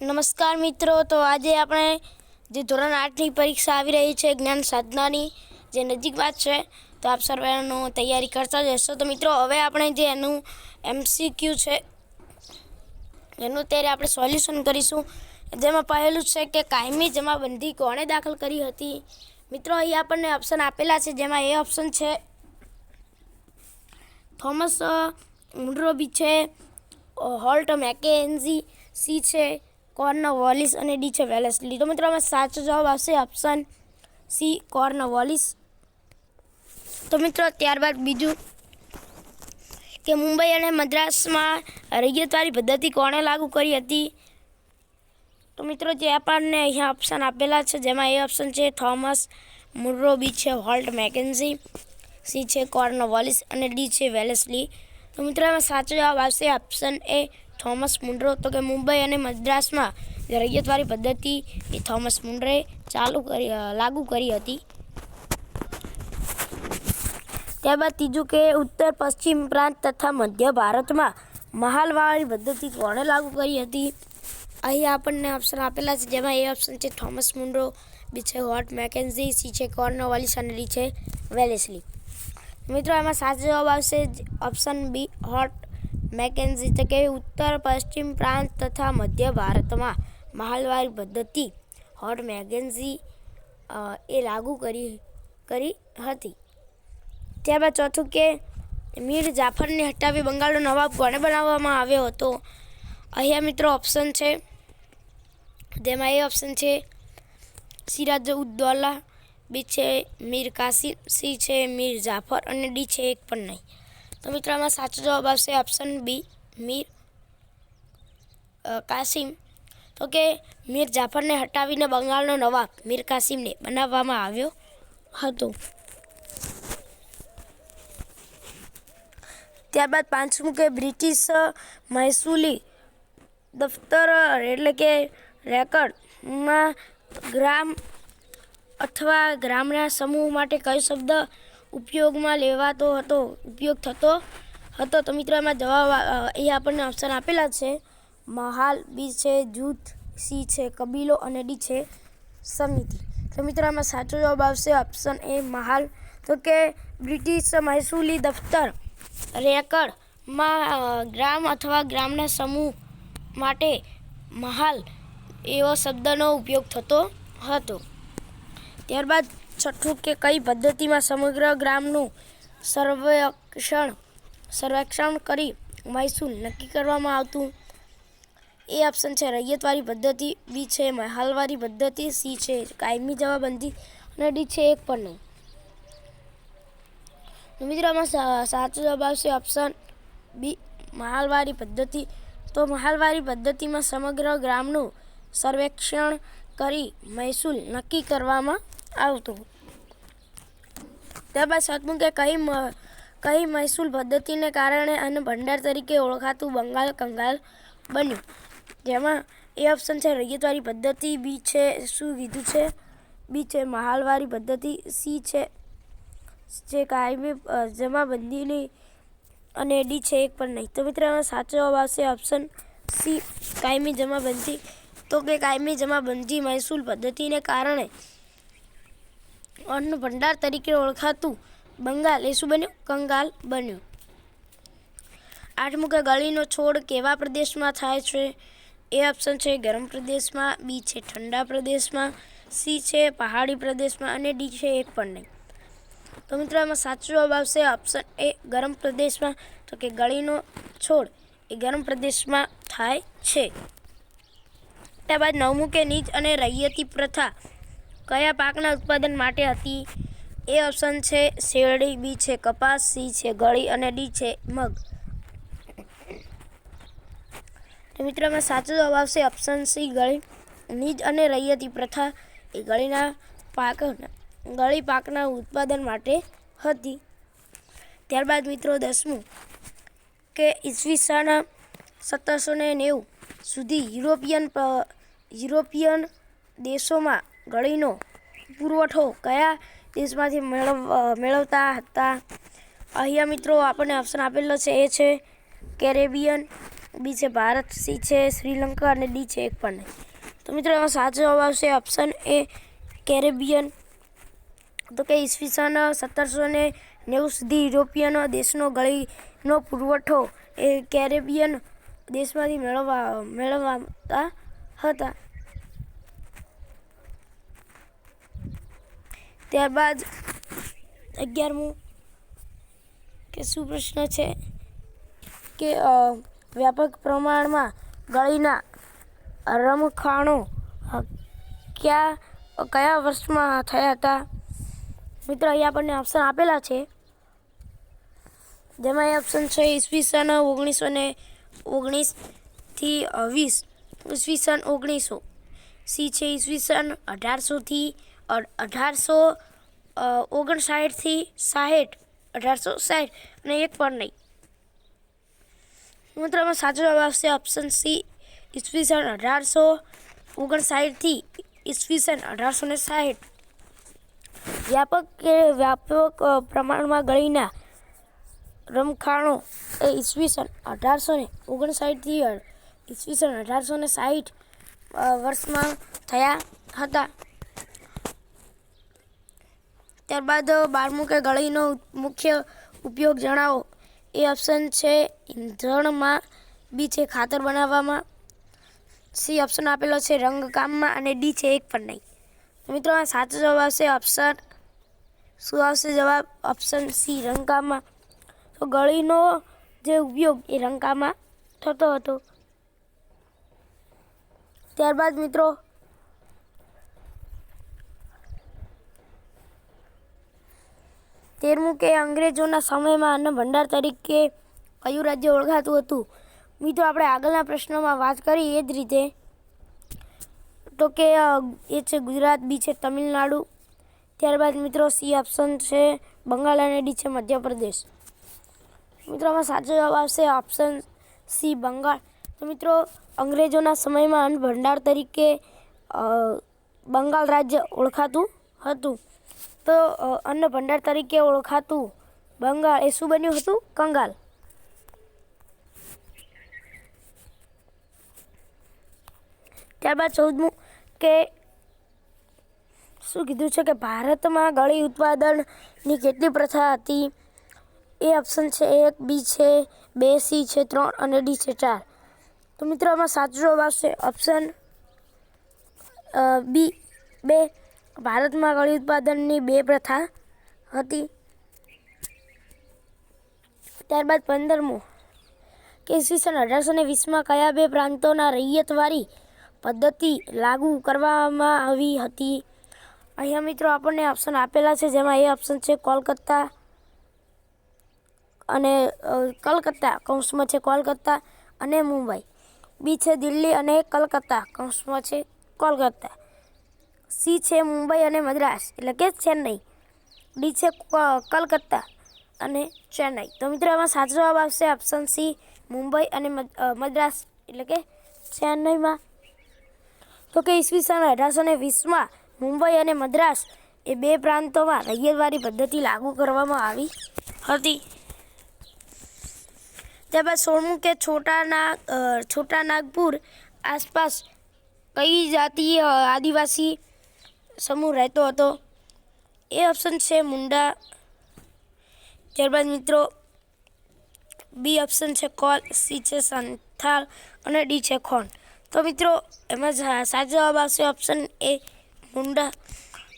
નમસ્કાર મિત્રો, તો આજે આપણે જે ધોરણ આઠની પરીક્ષા આવી રહી છે, જ્ઞાન સાધનાની જે નજીકમાં વાત છે, તો આપ સર્વેનું તૈયારી કરતા જ હશો તો મિત્રો, હવે આપણે જે એનું એમસીક્યુ છે, એનું અત્યારે આપણે સોલ્યુશન કરીશું. જેમાં પહેલું છે કે કાયમી જમાબંધી કોણે દાખલ કરી હતી? મિત્રો, અહીં આપણને ઓપ્શન આપેલા છે, જેમાં એ ઓપ્શન છે, થોમસ મુન્ડ્રોબી છે હોલ્ટ, મેકેન્ઝી, સી છે કોર્ન વોલિસ અને ડી છે વેલેસલી તો મિત્રો, આમાં સાચો જવાબ આવશે ઓપ્શન સી કોર્ન વોલિસ. તો મિત્રો, ત્યારબાદ બીજું કે મુંબઈ અને મદ્રાસમાં રૈયતવારી પદ્ધતિ કોણે લાગુ કરી હતી? તો મિત્રો, જે આપણને અહીંયા ઓપ્શન આપેલા છે, જેમાં એ ઓપ્શન છે, થોમસ મુર્રો બી છે, હોલ્ટ મેકેન્સી સી છે કોર્ન વોલિસ અને ડી છે વેલેસલી તો મિત્રો એમાં સાચો જવાબ આવશે ઓપ્શન એ થોમસ મુન્ડ્રો તો કે મુંબઈ અને મદ્રાસમાં રૈયતવાળી પદ્ધતિ એ થોમસ મુન્ડ્રે ચાલુ કરી લાગુ કરી હતી. ત્યારબાદ ત્રીજું કે ઉત્તર પશ્ચિમ પ્રાંત તથા મધ્ય ભારતમાં મહાલવાળી પદ્ધતિ કોણે લાગુ કરી હતી? અહીં આપણને ઓપ્શન આપેલા છે, જેમાં એ ઓપ્શન છે, થોમસ મુન્ડ્રો બી છે હોટ મેકેન્ઝી સી છે કોર્નવાલિસ અને ડી છે વેલેસલી. મિત્રો એમાં સાચો જવાબ આવશે ઓપ્શન બી હોટ મેકેન્ઝી તકે ઉત્તર, પશ્ચિમ પ્રાંત તથા મધ્ય ભારતમાં માલવારી પદ્ધતિ હોટ મેકેન્ઝી એ લાગુ કરી કરી હતી. ત્યારબાદ ચોથું કે મીર જાફરને હટાવી બંગાળનો નવાબ કોને બનાવવામાં આવ્યો હતો? અહીંયા મિત્રો ઓપ્શન છે. તેમાં એ ઓપ્શન છે સિરાજ ઉદ્દૌલા બી છે મીર કાસિમ, સી છે મીર જાફર અને ડી છે એક પણ નહીં. તો મિત્રો, આમાં સાચો જવાબ આવશે ઓપ્શન બી મીર કાસિમ. તો કે મીર જાફરને હટાવીને બંગાળનો નવાબ મીર કાસિમને બનાવવામાં આવ્યો હતો. ત્યારબાદ પાંચમું કે બ્રિટિશ મહેસૂલી દફતર, એટલે કે રેકર્ડમાં ગ્રામ અથવા ગ્રામના સમૂહ માટે કયો શબ્દ ઉપયોગમાં લેવાતો હતો, ઉપયોગ થતો હતો તો મિત્રો એમાં જવાબ એ આપણને ઓપ્શન આપેલા છે. મહાલ, બી છે, જૂથ, સી છે, કબીલો અને ડી છે, સમિતિ. તો મિત્રો આમાં સાચો જવાબ આવશે ઓપ્શન એ મહાલ. તો કે બ્રિટિશ મહેસૂલી દફતર રેકર્ડમાં ગ્રામ અથવા ગ્રામના સમૂહ માટે મહાલ એવો શબ્દનો ઉપયોગ થતો હતો. ત્યારબાદ છઠ્ઠું કે કઈ પદ્ધતિમાં સમગ્ર ગ્રામનું સર્વેક્ષણ સર્વેક્ષણ કરી મહેસૂલ નક્કી કરવામાં આવતું? એ ઓપ્શન છે. રૈયતવાળી પદ્ધતિ બી છે. મહાલવારી પદ્ધતિ સી છે. કાયમી જવાબંધી અને ડી છે. એક પણ નહીં. તો મિત્રો, આમાં સા- સાચો જવાબ આવશે ઓપ્શન બી મહાલવારી પદ્ધતિ. તો મહાલવારી પદ્ધતિમાં સમગ્ર ગ્રામનું સર્વેક્ષણ કરી મહેસૂલ નક્કી કરવામાં આવતું. ત્યારબાદ સાતમું કે કઈ કઈ મહેસૂલ પદ્ધતિને કારણે અને ભંડાર તરીકે ઓળખાતું બંગાળ કંગાલ બન્યું? જેમાં એ ઓપ્શન છે રૈયતવારી પદ્ધતિ, બી છે, શું કીધું છે? બી છે મહાલવારી પદ્ધતિ, સી છે, જે કાયમી જમાબંધીની અને ડી છે, એક પણ નહીં. તો મિત્રો સાચો જવાબ આવશે ઓપ્શન સી, કાયમી જમાબંધી. તો કે કાયમી જમાબંધી મહેસૂલ પદ્ધતિને કારણે અન્ન ભંડાર તરીકે ઓળખાતું બંગાલ. એ શું બન્યું? કંગાલ બન્યું. આઠમું ગળીનો છોડ કેવા પ્રદેશમાં થાય છે? એ ઓપ્શન છે ગરમ પ્રદેશમાં, બી છે ઠંડા પ્રદેશમાં, સી છે પહાડી પ્રદેશમાં અને ડી છે એક પણ નહીં. તો મિત્રો એમાં સાચો જવાબ આવશે ઓપ્શન એ ગરમ પ્રદેશમાં. તો કે ગળીનો છોડ એ ગરમ પ્રદેશમાં થાય છે. ત્યારબાદ નવમું કે નીચ અને રૈયતી પ્રથા કયા પાકના ઉત્પાદન માટે હતી? એ ઓપ્શન છે શેરડી, બી છે કપાસ, સી છે ગળી અને ડી છે મગ. મિત્રોમાં સાચો જવાબ આવશે ઓપ્શન સી, ગળી, નીજ અને રૈયતી પ્રથા. એ ગળીના પાક, ગળી પાકના ઉત્પાદન માટે હતી. ત્યારબાદ મિત્રો, દસમું, કે ઈસવીસન સત્તરસો ને નેવું સુધી યુરોપિયન યુરોપિયન દેશોમાં ગળીનો પુરવઠો કયા દેશમાંથી મેળવ મેળવતા હતા? અહીંયા મિત્રો આપણને ઓપ્શન આપેલો છે, એ છે કેરેબિયન બી છે ભારત સી છે શ્રીલંકા અને ડી છે એક પણ. નહીં તો મિત્રો એમાં સાચો જવાબ આવશે ઓપ્શન એ કેરેબિયન. તો કે ઈસવીસન સત્તરસો ને નેવું સુધી યુરોપિયન દેશનો ગળીનો પુરવઠો એ કેરેબિયન દેશમાંથી મેળવવા, મેળવતા હતા. ત્યારબાદ અગિયારમું કે શું પ્રશ્ન છે કે વ્યાપક પ્રમાણમાં ગળીના રમખાણો ક્યાં કયા વર્ષમાં થયા હતા? મિત્રો, અહીં આપણને ઓપ્શન આપેલા છે. જેમાં એ ઓપ્શન છે ઈસવીસન ઓગણીસો ને ઓગણીસથી વીસ. ઈસવીસન ઓગણીસો. સી છે ઈસવીસન અઢારસોથી અઢારસો ઓગણસાઠથી સાઠ અઢારસો સાઠ અને એક પણ નહીં. મિત્રોમાં સાચો જવાબ આવશે ઓપ્શન સી ઈસવીસન અઢારસો, ઓગણસાઠથી ઈસવીસન અઢારસો ને સાઠ વ્યાપક કે વ્યાપક પ્રમાણમાં ગળીના રમખાણો એ ઈસવીસન અઢારસો ને ઓગણસાઠથી ઈસવીસન અઢારસો ને સાઠ વર્ષમાં થયા હતા. ત્યારબાદ બારમું કે ગળીનો મુખ્ય ઉપયોગ જણાવો. એ ઓપ્શન છે ઈંધણમાં બી છે ખાતર બનાવવામાં. સી ઓપ્શન આપેલો છે રંગકામમાં અને ડી છે એક પણ નહીં. મિત્રો, આ સાચો જવાબ આવશે ઓપ્શન શું આવશે જવાબ? ઓપ્શન સી રંગકામમાં તો ગળીનો જે ઉપયોગ એ રંગકામમાં થતો હતો. ત્યારબાદ મિત્રો તેરમું કે અંગ્રેજોના સમયમાં અન્ન ભંડાર તરીકે કયું રાજ્ય ઓળખાતું હતું? મિત્રો, આપણે આગળના પ્રશ્નોમાં વાત કરી એ જ રીતે. તો કે એ છે ગુજરાત, બી છે તમિલનાડુ. ત્યારબાદ મિત્રો, સી ઓપ્શન છે બંગાળ અને ડી છે મધ્યપ્રદેશ. મિત્રો, આમાં સાચો જવાબ આવશે ઓપ્શન સી બંગાળ. તો મિત્રો, અંગ્રેજોના સમયમાં અન્ન ભંડાર તરીકે બંગાળ રાજ્ય ઓળખાતું હતું. તો અન્ન ભંડાર તરીકે ઓળખાતું બંગાળ. એ શું બન્યું હતું? કંગાલ. ત્યારબાદ ચૌદમું કે શું કીધું છે કે ભારતમાં ગળી ઉત્પાદનની કેટલી પ્રથા હતી? એ ઓપ્શન છે એક, બી છે, બે, સી છે, ત્રણ અને ડી છે, ચાર. તો મિત્રો, આમાં સાચો જવાબ આવશે ઓપ્શન બી, બે ભારતમાં કળી ઉત્પાદનની બે પ્રથા હતી. ત્યારબાદ પંદરમું કે ઈસવીસન અઢારસો ને વીસમાં કયા બે પ્રાંતોના રૈયતવારી પદ્ધતિ લાગુ કરવામાં આવી હતી? અહીંયા મિત્રો આપણને ઓપ્શન આપેલા છે, જેમાં એ ઓપ્શન છે કોલકાતા અને કલકત્તા કૌંસમાં છે કોલકાતા અને મુંબઈ. બી છે દિલ્હી અને કલકત્તા કૌંસમાં છે કોલકાતા સી છે મુંબઈ અને મદ્રાસ, એટલે કે ચેન્નઈ. ડી છે કલકત્તા અને ચેન્નઈ. તો મિત્રો એમાં સાચો જવાબ આવશે ઓપ્શન સી, મુંબઈ અને મદ- મદ્રાસ, એટલે કે ચેન્નઈમાં. તો કે ઈસવીસન અઢારસો ને વીસમાં મુંબઈ અને મદ્રાસ એ બે પ્રાંતોમાં રૈયતવારી પદ્ધતિ લાગુ કરવામાં આવી હતી. ત્યારબાદ સોળમું કે છોટા નાગ છોટા નાગપુર આસપાસ કઈ જાતિ આદિવાસી સમૂહ રહેતો હતો. એ ઓપ્શન છે મુંડા. ત્યારબાદ મિત્રો બી ઓપ્શન છે કોલ સી છે સંથાલ અને ડી છે ખોન તો મિત્રો, એમાં સાચો જવાબ આવશે ઓપ્શન એ મુંડા.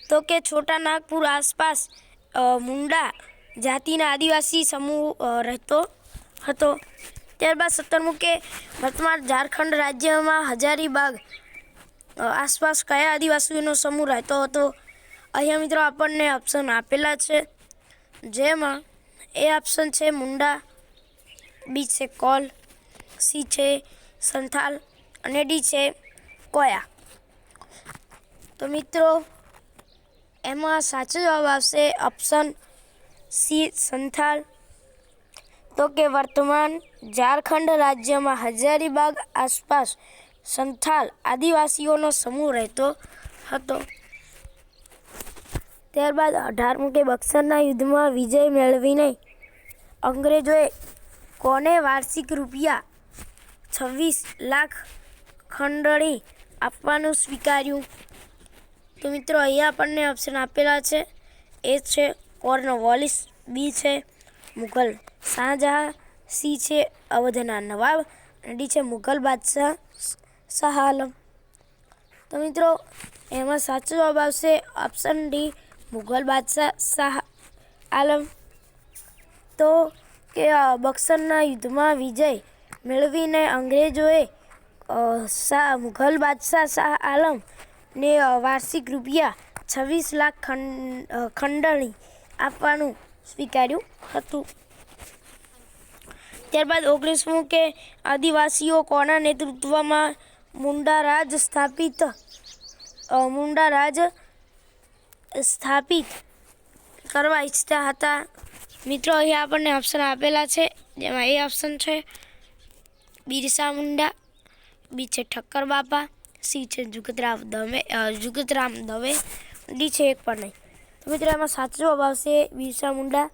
તો કે છોટા નાગપુર આસપાસ મુંડા જાતિના આદિવાસી સમૂહ રહેતો હતો. ત્યારબાદ સત્તરમું કે વર્તમાન ઝારખંડ રાજ્યમાં હજારીબાગ આસપાસ કયા આદિવાસીઓનો સમૂહ રહેતો હતો? અહીંયા મિત્રો આપણને ઓપ્શન આપેલા છે. જેમાં એ ઓપ્શન છે મુંડા બી છે કોલ સી છે સંથાલ અને ડી છે કોયા. તો મિત્રો, એમાં સાચો જવાબ આવશે ઓપ્શન સી સંથાલ. તો કે વર્તમાન ઝારખંડ રાજ્યમાં હજારીબાગ આસપાસ સંથાલ આદિવાસીઓનો સમૂહ રહેતો હતો. ત્યારબાદ અઢારમું કે બક્સરના યુદ્ધમાં વિજય મેળવીને અંગ્રેજોએ કોને વાર્ષિક રૂપિયા છવ્વીસ લાખ ખંડણી આપવાનું સ્વીકાર્યું? તો મિત્રો, અહીંયા આપણને ઓપ્શન આપેલા છે. એ છે કોર્નવોલિસ બી છે મુઘલ શાહજહાં, સી છે અવધના નવાબ, અને ડી છે મુઘલ બાદશાહ. શાહ આલમ તો મિત્રો, એમાં સાચો જવાબ આવશે ઓપ્શન ડી મુઘલ બાદશાહ શાહ આલમ. તો કે બક્સરના યુદ્ધમાં વિજય મેળવીને અંગ્રેજોએ શાહ, મુઘલ બાદશાહ શાહ આલમને વાર્ષિક રૂપિયા છવ્વીસ લાખ ખંડ ખંડણી આપવાનું સ્વીકાર્યું હતું. ત્યારબાદ ઓગણીસમું કે આદિવાસીઓ કોના નેતૃત્વમાં મુંડા રાજ સ્થાપિત મુંડારાજ મુંડા રાજ સ્થાપિત કરવા ઈચ્છતા હતા. મિત્રો અહીંયા આપણને ઓપ્શન આપેલા છે, જેમાં એ ઓપ્શન છે, બિરસા મુંડા, બી છે ઠક્કર બાપા, સી છે જુગતરામ દવે જુગતરામ દવે, ડી છે એક પણ નહીં. તો મિત્રો, એમાં સાચો જવાબ આવશે બિરસા મુંડા.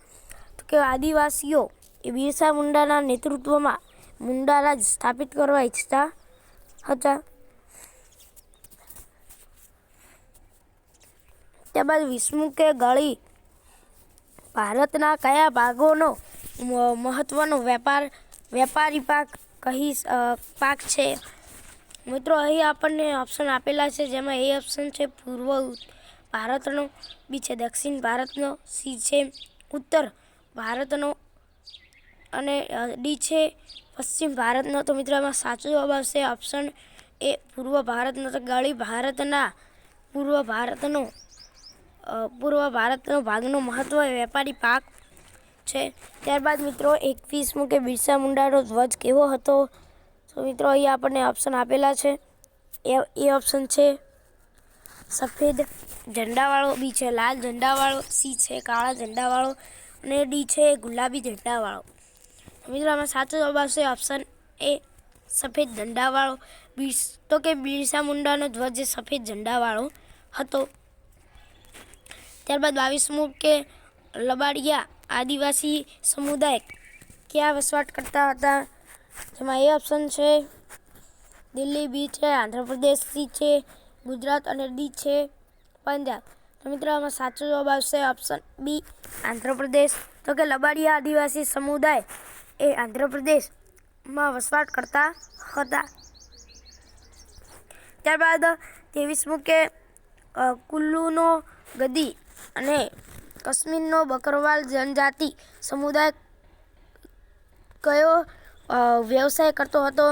તો કે આદિવાસીઓ એ બિરસા મુંડાના નેતૃત્વમાં મુંડારાજ સ્થાપિત કરવા ઈચ્છતા હતા. ત્યારબાદ વિષ્ણુ કે ગળી ભારતના કયા ભાગોનો મહત્વનો વેપાર, વેપારી પાક કહી પાક છે? મિત્રો, અહીં આપણને ઓપ્શન આપેલા છે, જેમાં એ ઓપ્શન છે, પૂર્વ ભારતનો બી છે, દક્ષિણ ભારતનો સી છે, ઉત્તર ભારતનો અને ડી છે પશ્ચિમ ભારતનો. તો મિત્રો એમાં સાચો જવાબ આવશે ઓપ્શન એ પૂર્વ ભારતનો. તો ગળી ભારતના પૂર્વ ભારતનો પૂર્વ ભારતનો ભાગનો મહત્વ વેપારી પાક છે. ત્યારબાદ મિત્રો, એકવીસમું કે બિરસા મુંડાનો ધ્વજ કેવો હતો? તો મિત્રો, અહીં આપણને ઓપ્શન આપેલા છે. એ એ ઓપ્શન છે સફેદ ઝંડાવાળો, બી છે લાલ ઝંડાવાળો, સી છે કાળા ઝંડાવાળો અને ડી છે ગુલાબી ઝંડાવાળો. મિત્રો, આમાં સાચો જવાબ આવશે ઓપ્શન એ સફેદ ઝંડાવાળો. બીસ તો કે બિરસા મુંડાનો ધ્વજ સફેદ ઝંડાવાળો હતો. ત્યારબાદ બાવીસમું કે લબાડિયા આદિવાસી સમુદાય ક્યાં વસવાટ કરતા હતા? જેમાં એ ઓપ્શન છે, દિલ્હી બી છે, આંધ્રપ્રદેશ સી છે, ગુજરાત અને ડી છે, પંજાબ. તો મિત્રો, આમાં સાચો જવાબ આવશે ઓપ્શન બી આંધ્રપ્રદેશ. તો કે લબાડિયા આદિવાસી સમુદાય એ આંધ્રપ્રદેશમાં વસવાટ કરતા હતા. ત્યારબાદ ત્રેવીસમું કે કુલ્લુનો ગદી અને કાશ્મીરનો બકરવાલ જનજાતિ સમુદાય કયો વ્યવસાય કરતો હતો?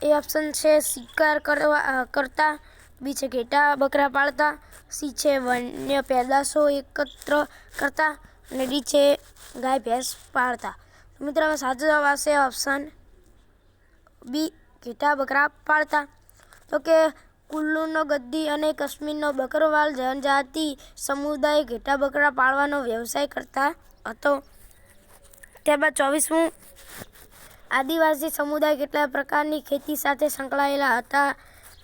એ ઓપ્શન છે શિકાર કરવા કરતા. બી છે ઘેટા બકરા પાળતા. સી છે વન્ય પેદાશો એકત્ર કરતા. અને ડી છે ગાય ભેંસ પાળતા. મિત્રો આમાં સાચો જવાબ આવશે ઓપ્શન બી ઘેટા બકરા પાળતા. તો કે કુલ્લુનો ગદ્દી અને કાશ્મીરનો બકરવાલ જનજાતિ સમુદાય ઘેટા બકરા પાળવાનો વ્યવસાય કરતા હતો. ત્યારબાદ ચોવીસમું, આદિવાસી સમુદાય કેટલા પ્રકારની ખેતી સાથે સંકળાયેલા હતા,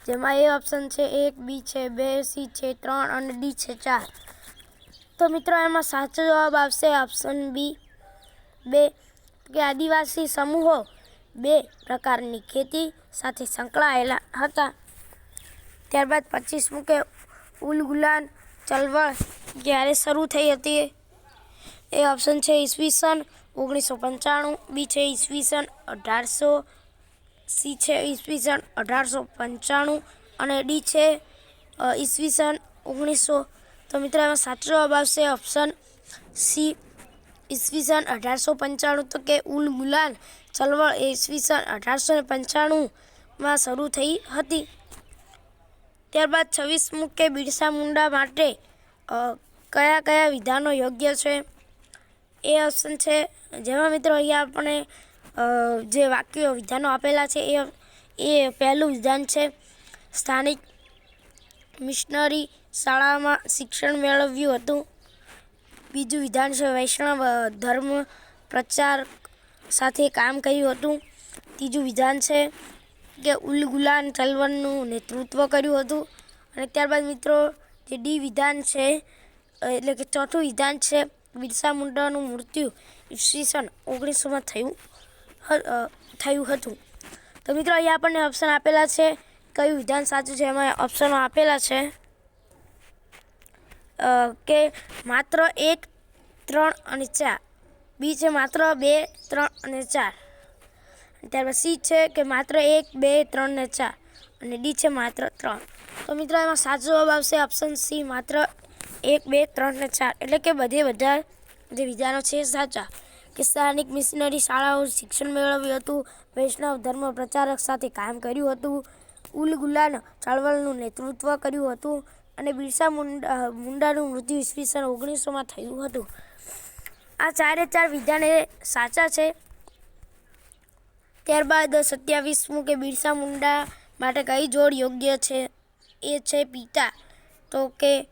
જેમાં એ ઓપ્શન છે એક બી છે બે સી છે, ત્રણ અને ડી છે, ચાર. તો મિત્રો, એમાં સાચો જવાબ આવશે ઓપ્શન બી બે કે આદિવાસી સમૂહો બે પ્રકારની ખેતી સાથે સંકળાયેલા હતા. ત્યારબાદ પચીસમું કે ઉલ ગુલાન ચળવળ ક્યારે શરૂ થઈ હતી. એ ઓપ્શન છે ઈસવીસન ઓગણીસો પંચાણું, બી છે ઈસવીસન અઢારસો, સી છે ઈસવીસન અઢારસો પંચાણું અને ડી છે ઈસવીસન ઓગણીસો. તો મિત્રો, એમાં સાચો જવાબ આવશે ઓપ્શન સી. ઈસવીસન અઢારસો પંચાણું તો કે ઉલ ગુલાન ચળવળ એ ઈસવીસન અઢારસો ને પંચાણુંમાં શરૂ થઈ હતી. ત્યારબાદ છવ્વીસમું કે બિરસા મુંડા માટે કયા કયા વિધાનો યોગ્ય છે? એ ઓપ્શન છે. જેમાં મિત્રો અહીંયા આપણે જે વાક્યો વિધાનો આપેલા છે એ એ પહેલું વિધાન છે. સ્થાનિક મિશનરી શાળામાં શિક્ષણ મેળવ્યું હતું. બીજું વિધાન છે વૈષ્ણવ ધર્મ પ્રચાર સાથે કામ કર્યું હતું. ત્રીજું વિધાન છે કે ઉલ ગુલાન ચલવનનું નેતૃત્વ કર્યું હતું. અને ત્યારબાદ મિત્રો, જે ડી વિધાન છે એટલે કે ચોથું વિધાન છે, બિરસા મુંડાનું મૃત્યુ ઈસવીસન ઓગણીસોમાં થયું થયું હતું. તો મિત્રો, અહીંયા આપણને ઓપ્શન આપેલા છે. કયું વિધાન સાચું છે? એમાં ઓપ્શનો આપેલા છે. કે માત્ર એક, ત્રણ અને ચાર. બી છે માત્ર બે, ત્રણ અને ચાર. ત્યારબાદ સી છે કે માત્ર એક, બે, ત્રણ ને ચાર. અને ડી છે માત્ર ત્રણ. તો મિત્રો એમાં સાચો જવાબ આવશે ઓપ્શન સી, માત્ર એક, બે, ત્રણ ને ચાર. એટલે કે બધે બધા, જે વિધાનો છે સાચા. કે સ્થાનિક મિશનરી શાળાઓ શિક્ષણ મેળવ્યું હતું, વૈષ્ણવ ધર્મ પ્રચારક સાથે કામ કર્યું હતું, ઉલ ગુલાન ચળવળનું નેતૃત્વ કર્યું હતું અને બિરસા મુંડા મુંડાનું મૃત્યુ ઈસવીસન ઓગણીસોમાં થયું હતું. આ ચારે ચાર વિધાન સાચા છે. ત્યારબાદ સત્યાવીસમું કે બિરસા મુંડા માટે કઈ જોડ યોગ્ય છે? એ છે પિતા. તો કે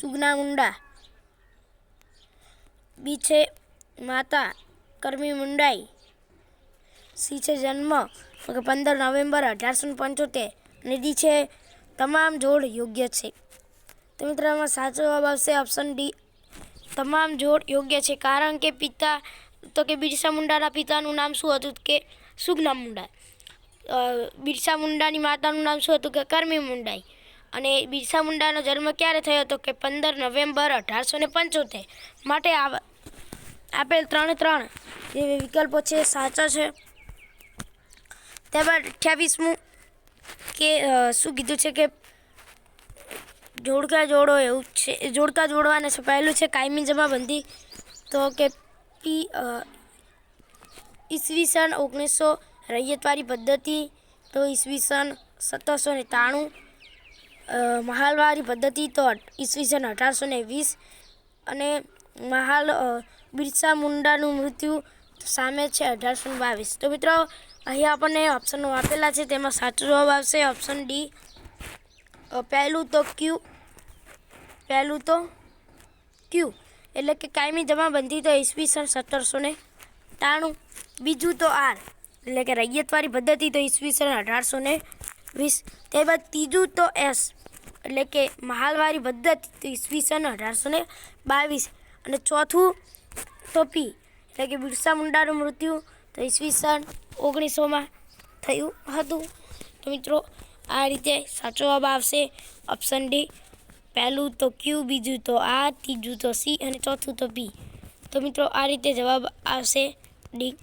સુગના મુંડા. બી છે માતા. કર્મી મુંડાઈ. સી છે જન્મ. કે પંદર નવેમ્બર અઢારસો પંચોતેર. અને ડી છે તમામ જોડ યોગ્ય છે. તો મિત્રો એમાં સાચો જવાબ આવશે ઓપ્શન ડી તમામ જોડ યોગ્ય છે, કારણ કે પિતા, તો કે બિરસા મુંડાના પિતાનું નામ શું હતું કે સુગના મુંડા. બિરસા મુંડાની માતાનું નામ શું હતું કે કરમી મુંડાઈ. અને બિરસા મુંડાનો જન્મ ક્યારે થયો હતો કે પંદર નવેમ્બર અઢારસો ને પંચોતેર. માટે આપેલ ત્રણે ત્રણ જે વિકલ્પો છે, સાચા છે. ત્યારબાદ અઠ્યાવીસમું કે શું કીધું છે કે જોડકા જોડો એવું છે. જોડકા જોડવાને છે પહેલું છે કાયમી જમાબંધી. તો કે પી ઈસવીસન ઓગણીસો રૈયતવારી પદ્ધતિ, તો ઈસવીસન સત્તરસો ને ત્રાણું મહાલવારી પદ્ધતિ, તો ઈસવીસન અઢારસો ને વીસ, અને મહાલ બિરસા મુંડાનું મૃત્યુ સામે છે અઢારસો બાવીસ. તો મિત્રો અહીં આપણને ઓપ્શનો આપેલા છે. તેમાં સાચો જવાબ આવશે ઓપ્શન ડી. પહેલું તો ક્યુ, પહેલું તો ક્યુ. એટલે કે કાયમી જમાબંધી તો ઈસવીસન સત્તરસો ને ત્રાણું બીજું તો આર. એટલે કે રૈયતવારી પદ્ધતિ તો ઈસવીસન અઢારસો ને વીસ. ત્યારબાદ ત્રીજું તો એસ. એટલે કે મહાલવારી પદ્ધતિ તો ઈસવીસન અઢારસો ને બાવીસ. અને ચોથું તો પી. એટલે કે બિરસા મુંડાનું મૃત્યુ તો ઈસવીસન ઓગણીસોમાં થયું હતું. તો મિત્રો આ રીતે સાચો જવાબ આવશે. ઓપ્શન ડી પહેલું તો ક્યુ બીજું તો આ, ત્રીજું તો સી અને ચોથું તો બી તો મિત્રો, આ રીતે જવાબ આવશે. ડી